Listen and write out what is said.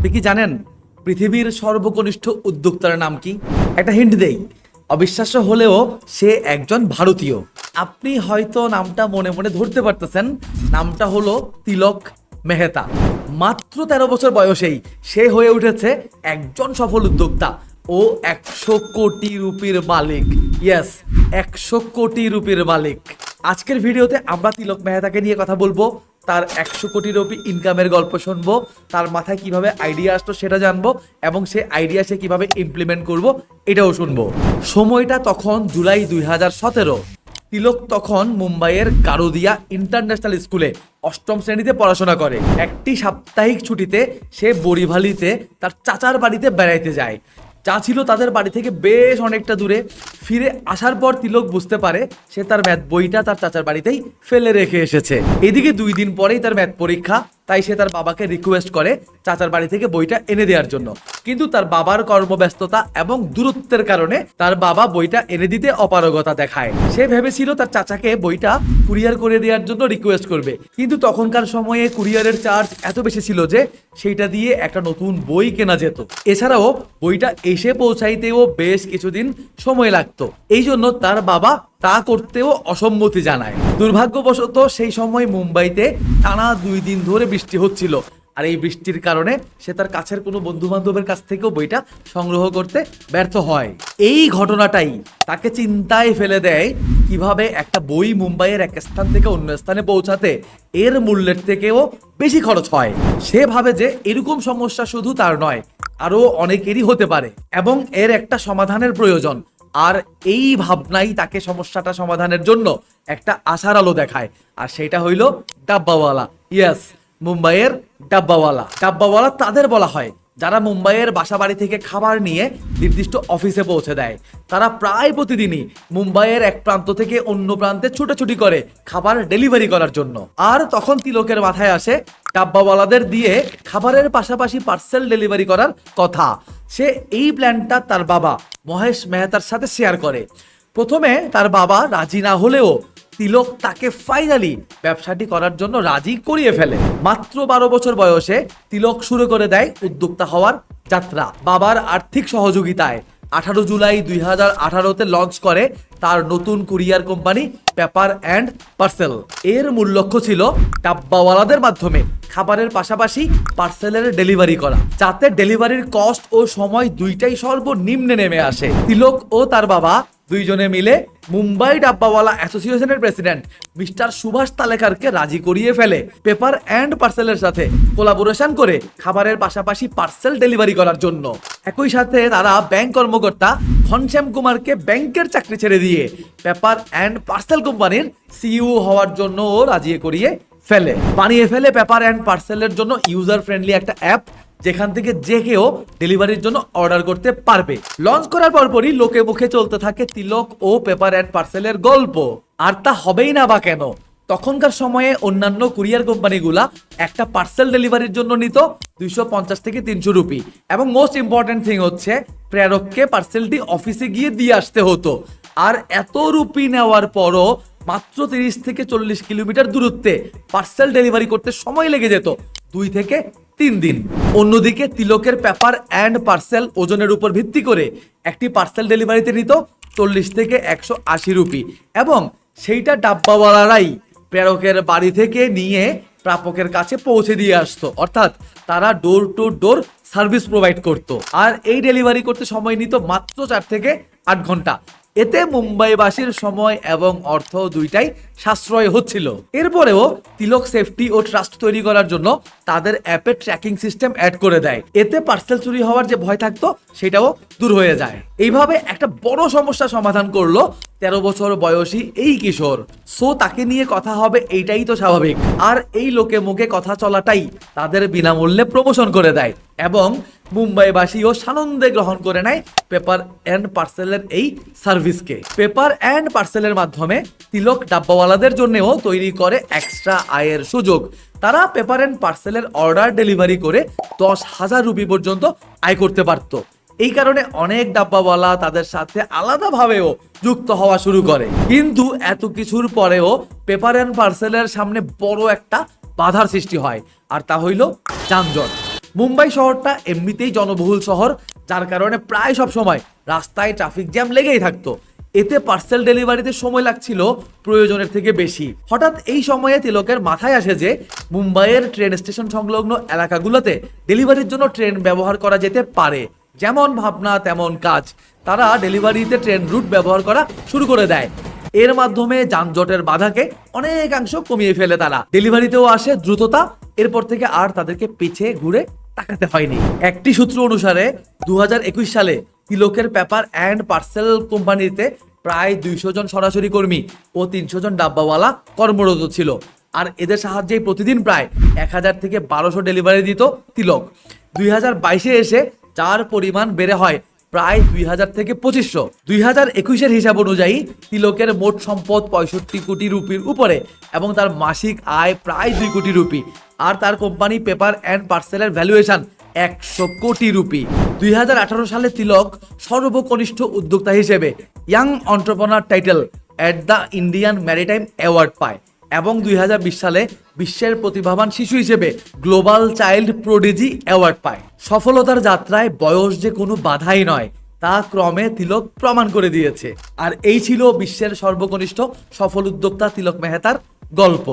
আপনি কি জানেন পৃথিবীর সর্বকনিষ্ঠ উদ্যোক্তার নাম কি? একটা হিন্ট দেই। অবিশ্বাস্য হলেও সে একজন ভারতীয়। আপনি হয়তো নামটা মনে মনে ধরতে পারতেছেন। নামটা হলো তিলক মেহতা। মাত্র তেরো বছর বয়সেই সে হয়ে উঠেছে একজন সফল উদ্যোক্তা ও একশো কোটি রুপির মালিক। ইয়েস একশো কোটি রুপির মালিক। আজকের ভিডিওতে আমরা তিলক মেহতাকে নিয়ে কথা বলব। তার একশো কোটি রুপি ইনকামের গল্প শুনব, তার মাথায় কীভাবে আইডিয়া আসতো সেটা জানব, এবং সে আইডিয়া সে কীভাবে ইমপ্লিমেন্ট করব এটাও শুনব। সময়টা তখন জুলাই দুই হাজার সতেরো। তিলক তখন মুম্বাইয়ের গারোদিয়া ইন্টারন্যাশনাল স্কুলে অষ্টম শ্রেণীতে পড়াশোনা করে। একটি সাপ্তাহিক ছুটিতে সে বরিভালিতে তার চাচার বাড়িতে বেড়াইতে যায়। যা ছিল তাদের বাড়ি থেকে বেশ অনেকটা দূরে। ফিরে আসার পর তিলক বুঝতে পারে সে তার ম্যাথ বইটা তার চাচার বাড়িতেই ফেলে রেখে এসেছে। এদিকে দুই দিন পরেই তার ম্যাথ পরীক্ষা তাই সে তার বাবাকে রিকোয়েস্ট করে চাচার বাড়ি থেকে বইটা এনে দেওয়ার জন্য। কিন্তু তার বাবার কর্মব্যস্ততা এবং দূরত্বের কারণে তার বাবা বইটা এনে দিতে অপারগতা দেখায়। সে ভেবেছিল তার চাচাকে বইটা কুরিয়ার করে দেওয়ার জন্য রিকোয়েস্ট করবে। কিন্তু তখনকার সময়ে কুরিয়ারের চার্জ এত বেশি ছিল যে সেইটা দিয়ে একটা নতুন বই কেনা যেত। এছাড়াও বইটা এসে পৌঁছাইতেও বেশ কিছুদিন সময় লাগতো। এই জন্য তার বাবা তা করতেও অসম্মতি জানায়। দুর্ভাগ্যবশত সেই সময় মুম্বাইতে টানা দুই দিন ধরে বৃষ্টি হচ্ছিল। আর এই বৃষ্টির কারণে সে তার কাছের কোনো বন্ধু বান্ধবের কাছ থেকেও বইটা সংগ্রহ করতে ব্যর্থ হয়। এই ঘটনাটাই তাকে চিন্তায় ফেলে দেয় কীভাবে একটা বই মুম্বাইয়ের এক স্থান থেকে অন্য স্থানে পৌঁছাতে এর মূল্যের থেকেও বেশি খরচ হয়। সে ভাবে যে এরকম সমস্যা শুধু তার নয়, আরও অনেকেরই হতে পারে। এবং এর একটা সমাধানের প্রয়োজন আর এই ভাবনাই তাকে সমস্যাটা সমাধানের জন্য একটা আশার আলো দেখায়। আর সেটা হইল ডাব্বাওয়ালা। ইয়েস মুম্বাইয়ের ডাব্বাওয়ালা। ডাব্বাওয়ালা তাদের বলা হয়, যারা মুম্বাইয়ের বাসা বাড়ি থেকে খাবার নিয়ে নির্দিষ্ট অফিসে পৌঁছে দেয়। তারা প্রায় প্রতিদিনই মুম্বাইয়ের এক প্রান্ত থেকে অন্য প্রান্তে ছুটোছুটি করে খাবার ডেলিভারি করার জন্য। আর তখন তিলকের মাথায় আসে ডাব্বাওয়ালাদের দিয়ে খাবারের পাশাপাশি পার্সেল ডেলিভারি করার কথা। সে এই প্ল্যানটা তার বাবা মহেশ মেহতার সাথে শেয়ার করে। প্রথমে তার বাবা রাজি না হলেও তিলক তাকে ফাইনালি ব্যবসাটি করার জন্য রাজি করিয়ে ফেলে। মাত্র বারো বছর বয়সে তিলক শুরু করে দেয় উদ্যোক্তা হওয়ার যাত্রা। বাবার আর্থিক সহযোগিতায় আঠারো জুলাই দুই হাজার আঠারোতে লঞ্চ করে তার নতুন courier company paper and parcel. এর মূল লক্ষ্য ছিল ডাব্বাওয়ালাদের মাধ্যমে খাবারের পাশাপাশি পার্সেলের ডেলিভারি করা, যাতে ডেলিভারির কস্ট ও সময় দুইটাই সর্বনিম্নে নেমে আসে। তিলক ও তার বাবা দুইজনে মিলে মুম্বাই ডাব্বাওয়ালা অ্যাসোসিয়েশনের প্রেসিডেন্ট মিস্টার সুভাষ তালেকারকে রাজি করিয়ে ফেলে পেপার অ্যান্ড পার্সেলের সাথে কোলাবোরেশন করে খাবারের পাশাপাশি পার্সেল ডেলিভারি করার জন্য। একই সাথে তারা ব্যাংক কর্মকর্তা ঘনশ্যাম কুমারকে ব্যাংকের চাকরি ছেড়ে দিয়ে পেপার অ্যান্ড পার্সেল কোম্পানির সিইও হওয়ার জন্য রাজি করিয়ে ফেলে। বানিয়ে ফেলে পেপার অ্যান্ড পার্সেলের জন্য ইউজার ফ্রেন্ডলি একটা অ্যাপ, যেখান থেকে যে কেউ ডেলিভারির জন্য অর্ডার করতে পারবে। লঞ্চ করার পরপরই লোকে মুখে চলতে থাকে তিলক ও পেপার অ্যান্ড পার্সেলের গল্প। আর তা হবেই না বা কেন? তখনকার সময়ে অন্যান্য কুরিয়ার কোম্পানিগুলা একটা পার্সেল ডেলিভারির জন্য নিত দুইশো পঞ্চাশ থেকে তিনশো রুপি। এবং মোস্ট ইম্পর্টেন্ট থিং হচ্ছে, প্রেরককে পার্সেলটি অফিসে গিয়ে দিয়ে আসতে হতো। আর এত রুপি নেওয়ার পরও মাত্র তিরিশ থেকে চল্লিশ কিলোমিটার দূরত্বে পার্সেল ডেলিভারি করতে সময় লেগে যেত, দুই থেকে তিন দিন। অন্যদিকে তিলকের পেপার অ্যান্ড পার্সেল ওজনের উপর ভিত্তি করে একটি পার্সেল ডেলিভারিতে নিত চল্লিশ থেকে একশো আশি রুপি এবং সেইটা ডাব্বাওয়ালারাই প্রেরকের বাড়ি থেকে নিয়ে প্রাপকের কাছে পৌঁছে দিয়ে আসতো। অর্থাৎ তারা door to door service provide করতো। আর এই ডেলিভারি করতে সময় নিত মাত্র চার থেকে আট ঘণ্টা। এতে মুম্বাইবাসীর সময় এবং অর্থ দুইটাই সাশ্রয় হচ্ছিল। এরপরেও তিলক সেফটি ও ট্রাস্ট তৈরি করার জন্য তাদের অ্যাপে ট্র্যাকিং সিস্টেম অ্যাড করে দেয়। এতে পার্সেল চুরি হওয়ার যে ভয় থাকতো, সেটাও দূর হয়ে যায়। এইভাবে একটা বড় সমস্যা সমাধান করল তেরো বছর বয়সী এই কিশোর। সো তাকে নিয়ে কথা হবে, এইটাই তো স্বাভাবিক। আর এই লোকে মুখে কথা চলাটাই তাদের বিনামূল্যে প্রমোশন করে দেয়। এবং মুম্বাইবাসীও সানন্দে গ্রহণ করে নেয় পেপার অ্যান্ড পার্সেলের এই সার্ভিসকে। পেপার অ্যান্ড পার্সেলের মাধ্যমে তিলক ডাব্বাওয়ালাদের জন্যও তৈরি করে এক্সট্রা আয়ের সুযোগ। তারা পেপার অ্যান্ড পার্সেলের অর্ডার ডেলিভারি করে দশ হাজার রুপি পর্যন্ত আয় করতে পারতো। এই কারণে অনেক ডাব্বাওয়ালা তাদের সাথে আলাদাভাবেও যুক্ত হওয়া শুরু করে। কিন্তু এত কিছুর পরেও পেপার অ্যান্ড পার্সেলের সামনে বড় একটা বাধার সৃষ্টি হয়, আর তা হইল যানজট। মুম্বাই শহরটা এমনিতেই জনবহুল শহর, যার কারণে প্রায় সব সময় রাস্তায় ট্রাফিক জ্যাম লেগেই থাকতো। এতে পার্সেল ডেলিভারিতে সময় লাগছিল প্রয়োজনের থেকে বেশি। হঠাৎ এই সময়ে তিলকের মাথায় আসে যে, মুম্বাইয়ের ট্রেন স্টেশন সংলগ্ন এলাকাগুলোতে ডেলিভারির জন্য ট্রেন ব্যবহার করা যেতে পারে। যেমন ভাবনা, তেমন কাজ। তারা ডেলিভারিতে ট্রেন রুট ব্যবহার করা শুরু করে দেয়। এর মাধ্যমে যানজটের বাধাকে অনেকাংশ কমিয়ে ফেলে তারা। ডেলিভারিতেও আসে দ্রুততা, এরপর থেকে আর তাদেরকে পিছিয়ে ঘুরে তাকাতে হয়নি। একটি সূত্র অনুসারে দুহাজার একুশ সালে তিলকের পেপার অ্যান্ড পার্সেল কোম্পানিতে প্রায় দুইশো জন সরাসরি কর্মী ও তিনশো জন ডাব্বাওয়ালা কর্মরত ছিল। আর এদের সাহায্যে প্রতিদিন প্রায় এক হাজার থেকে বারোশো ডেলিভারি দিত তিলক। দুই হাজার বাইশে এসে যার পরিমাণ বেড়ে হয় প্রায় দুই হাজার থেকে পঁচিশশো। দুই হাজার একুশের হিসাব অনুযায়ী তিলকের মোট সম্পদ পঁয়ষট্টি কোটি রুপির উপরে এবং তার মাসিক আয় প্রায় দুই কোটি রুপি। আর তার কোম্পানি পেপার অ্যান্ড পার্সেলের ভ্যালুয়েশন একশো কোটি রুপি। দুই হাজার আঠারো সালে তিলক সর্বকনিষ্ঠ উদ্যোক্তা হিসেবে young entrepreneur title at the Indian maritime award পায় এবং দুই হাজার বিশ সালে বিশ্বের প্রতিভাবান শিশু হিসেবে গ্লোবাল চাইল্ড প্রোডিজি অ্যাওয়ার্ড পায়। সফলতার যাত্রায় বয়স যে কোনো বাধাই নয়, তা ক্রমে তিলক প্রমাণ করে দিয়েছে। আর এই ছিল বিশ্বের সর্বকনিষ্ঠ সফল উদ্যোক্তা তিলক মেহতার গল্প।